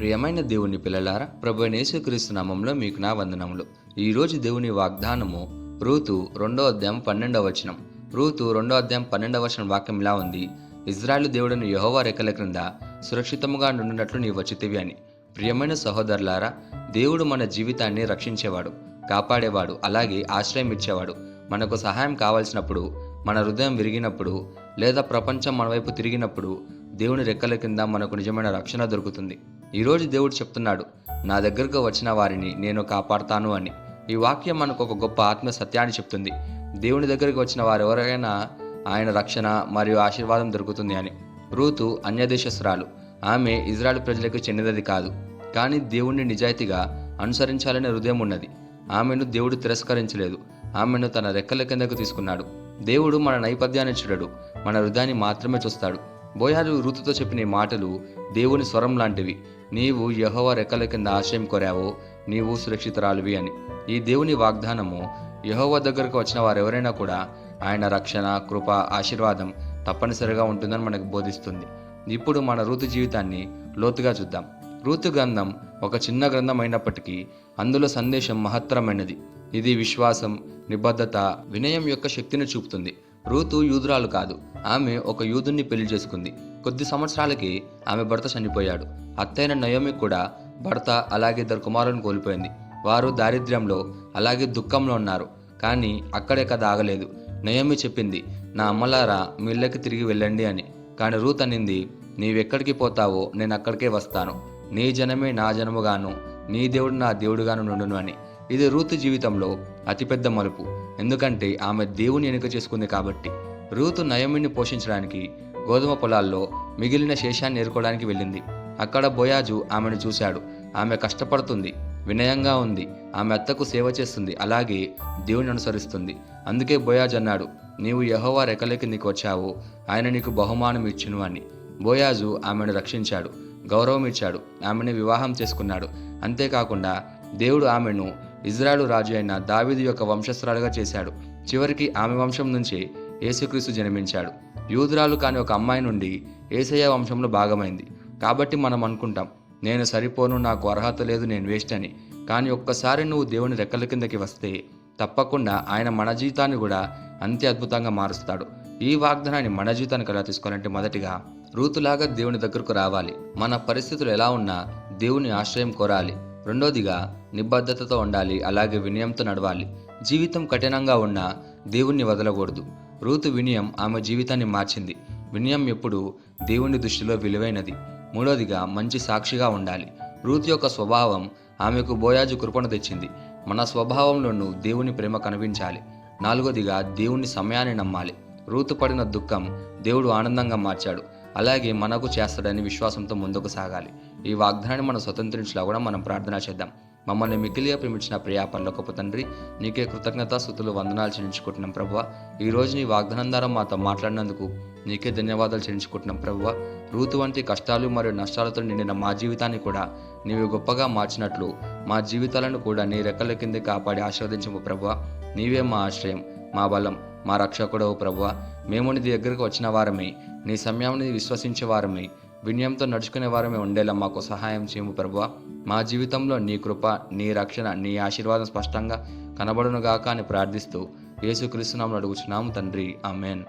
ప్రియమైన దేవుని పిల్లలారా ప్రభు యేసుక్రీస్తు నామంలో మీకు నా వందనములు. ఈరోజు దేవుని వాగ్దానము రూతు రెండో అధ్యాయం పన్నెండవ వచనం. రూతు రెండో అధ్యాయం పన్నెండవ వచనం వాక్యం ఇలా ఉంది. ఇజ్రాయలు దేవుడిని యహోవా రెక్కల క్రింద సురక్షితముగా నుండినట్లు నీ వచ్చితివి అని. ప్రియమైన సహోదరులారా దేవుడు మన జీవితాన్ని రక్షించేవాడు కాపాడేవాడు అలాగే ఆశ్రయం ఇచ్చేవాడు. మనకు సహాయం కావాల్సినప్పుడు మన హృదయం విరిగినప్పుడు లేదా ప్రపంచం మన వైపు తిరిగినప్పుడు దేవుని రెక్కల కింద మనకు నిజమైన రక్షణ దొరుకుతుంది. ఈరోజు దేవుడు చెప్తున్నాడు నా దగ్గరకు వచ్చిన వారిని నేను కాపాడుతాను అని. ఈ వాక్యం మనకు ఒక గొప్ప ఆత్మ సత్యాన్ని చెప్తుంది. దేవుని దగ్గరికి వచ్చిన వారు ఎవరైనా ఆయన రక్షణ మరియు ఆశీర్వాదం దొరుకుతుంది అని. రూతు అన్యదేశస్రాలు ఆమె ఇజ్రాయెల్ ప్రజలకు చెందినది కాదు. కానీ దేవుణ్ణి నిజాయితీగా అనుసరించాలనే హృదయం ఉన్నది. ఆమెను దేవుడు తిరస్కరించలేదు. ఆమెను తన రెక్కల కిందకు తీసుకున్నాడు. దేవుడు మన నైపథ్యాన్ని చూడడు. మన హృదయాన్ని మాత్రమే చూస్తాడు. బోయాలు ఋతుతో చెప్పిన మాటలు దేవుని స్వరం లాంటివి. నీవు యహోవ రెక్కల కింద ఆశ్రయం కోరావో నీవు సురక్షితరాలువి అని. ఈ దేవుని వాగ్దానము యహోవ దగ్గరకు వచ్చిన వారెవరైనా కూడా ఆయన రక్షణ కృప ఆశీర్వాదం తప్పనిసరిగా ఉంటుందని మనకు బోధిస్తుంది. ఇప్పుడు మన ఋతు జీవితాన్ని లోతుగా చూద్దాం. ఋతు గ్రంథం ఒక చిన్న గ్రంథం అయినప్పటికీ అందులో సందేశం మహత్తరమైనది. ఇది విశ్వాసం నిబద్ధత వినయం యొక్క శక్తిని చూపుతుంది. ఋతు యూదురాలు కాదు. ఆమె ఒక యూదుణ్ణి పెళ్ళి చేసుకుంది. కొద్ది సంవత్సరాలకి ఆమె భర్త చనిపోయాడు. అత్తైన నయోమి కూడా భర్త అలాగే ఇద్దరు కుమారులను కోల్పోయింది. వారు దారిద్ర్యంలో అలాగే దుఃఖంలో ఉన్నారు. కానీ అక్కడే కథ ఆగలేదు. నయోమి చెప్పింది నా అమ్మలారా మీ ఇళ్ళకి తిరిగి వెళ్ళండి అని. కానీ రూత్ అనింది నీవెక్కడికి పోతావో నేను అక్కడికే వస్తాను. నీ జనమే నా జనముగాను నీ దేవుడు నా దేవుడుగాను నుండును అని. ఇది రూత్ జీవితంలో అతిపెద్ద మలుపు. ఎందుకంటే ఆమె దేవుని ఎన్నిక చేసుకుంది కాబట్టి. రూతు నయమిని పోషించడానికి గోధుమ పొలాల్లో మిగిలిన శేషాన్ని ఏరుకోవడానికి వెళ్ళింది. అక్కడ బోయాజు ఆమెను చూశాడు. ఆమె కష్టపడుతుంది వినయంగా ఉంది. ఆమె అత్తకు సేవ చేస్తుంది అలాగే దేవుని అనుసరిస్తుంది. అందుకే బోయాజ్ అన్నాడు నీవు యహోవా రెక్కలకి నీకు వచ్చావు. ఆయన నీకు బహుమానం ఇచ్చును అని. బోయాజు ఆమెను రక్షించాడు గౌరవం ఇచ్చాడు ఆమెను వివాహం చేసుకున్నాడు. అంతేకాకుండా దేవుడు ఆమెను ఇజ్రాయలు రాజు అయిన దావిది యొక్క వంశస్థురాలుగా చేశాడు. చివరికి ఆమె వంశం నుంచి యేసుక్రీస్తు జన్మించాడు. యూదురాలు కాని ఒక అమ్మాయి నుండి ఏసయ్య వంశంలో భాగమైంది. కాబట్టి మనం అనుకుంటాం నేను సరిపోను నాకు అర్హత లేదు నేను వేస్ట్ అని. కానీ ఒక్కసారి నువ్వు దేవుని రెక్కల కిందకి వస్తే తప్పకుండా ఆయన మన జీవితాన్ని కూడా అంతే అద్భుతంగా మారుస్తాడు. ఈ వాగ్దానాన్ని మన జీవితానికి ఎలా తీసుకోవాలంటే మొదటిగా రూతులాగా దేవుని దగ్గరకు రావాలి. మన పరిస్థితులు ఎలా ఉన్నా దేవుని ఆశ్రయం కోరాలి. రెండోదిగా నిబద్ధతతో ఉండాలి అలాగే వినయంతో నడవాలి. జీవితం కఠినంగా ఉన్నా దేవుణ్ణి వదలకూడదు. రూతు వినయం ఆమె జీవితాన్ని మార్చింది. వినయం ఎప్పుడు దేవుని దృష్టిలో విలువైనది. మూడోదిగా మంచి సాక్షిగా ఉండాలి. రూత్ యొక్క స్వభావం ఆమెకు బోయాజు కృపణ తెచ్చింది. మన స్వభావంలోనూ దేవుని ప్రేమ కనిపించాలి. నాలుగోదిగా దేవుని సమయాన్ని నమ్మాలి. రూతు పడిన దుఃఖం దేవుడు ఆనందంగా మార్చాడు. అలాగే మనకు చేస్తాడని విశ్వాసంతో ముందుకు సాగాలి. ఈ వాగ్దానాన్ని మనం స్వతంత్రించలా కూడా మనం ప్రార్థన చేద్దాం. మమ్మల్ని మిగిలిగా ప్రేమించిన ప్రియా పర్లోకపు తండ్రి నీకే కృతజ్ఞత స్థుతులు వందనాలు చెల్లించుకుంటున్నాం ప్రభు ఈ రోజు నీ వాగ్దానం ద్వారా మాతో మాట్లాడినందుకు నీకే ధన్యవాదాలు చెల్లించుకుంటున్నాం ప్రభువ. రూతు వంటి కష్టాలు మరియు నష్టాలతో నిండిన మా జీవితాన్ని కూడా నీవు గొప్పగా మార్చినట్లు మా జీవితాలను కూడా నీ రెక్కల కింద కాపాడి ఆశీర్వదించము ప్రభువ. నీవే మా ఆశ్రయం మా బలం మా రక్షకుడవు ప్రభువ. మేము నీ దగ్గరకు వచ్చిన వారమే నీ సమయాన్ని విశ్వసించే వారమే వినయంతో నడుచుకునే వారమే ఉండేలా మాకు సహాయం చేయము ప్రభువ. మా జీవితంలో నీ కృప నీ రక్షణ నీ ఆశీర్వాదం స్పష్టంగా కనబడునుగాక అని ప్రార్థిస్తూ యేసుక్రీస్తునామను అడుగుచున్నాము తండ్రి. ఆమెన్.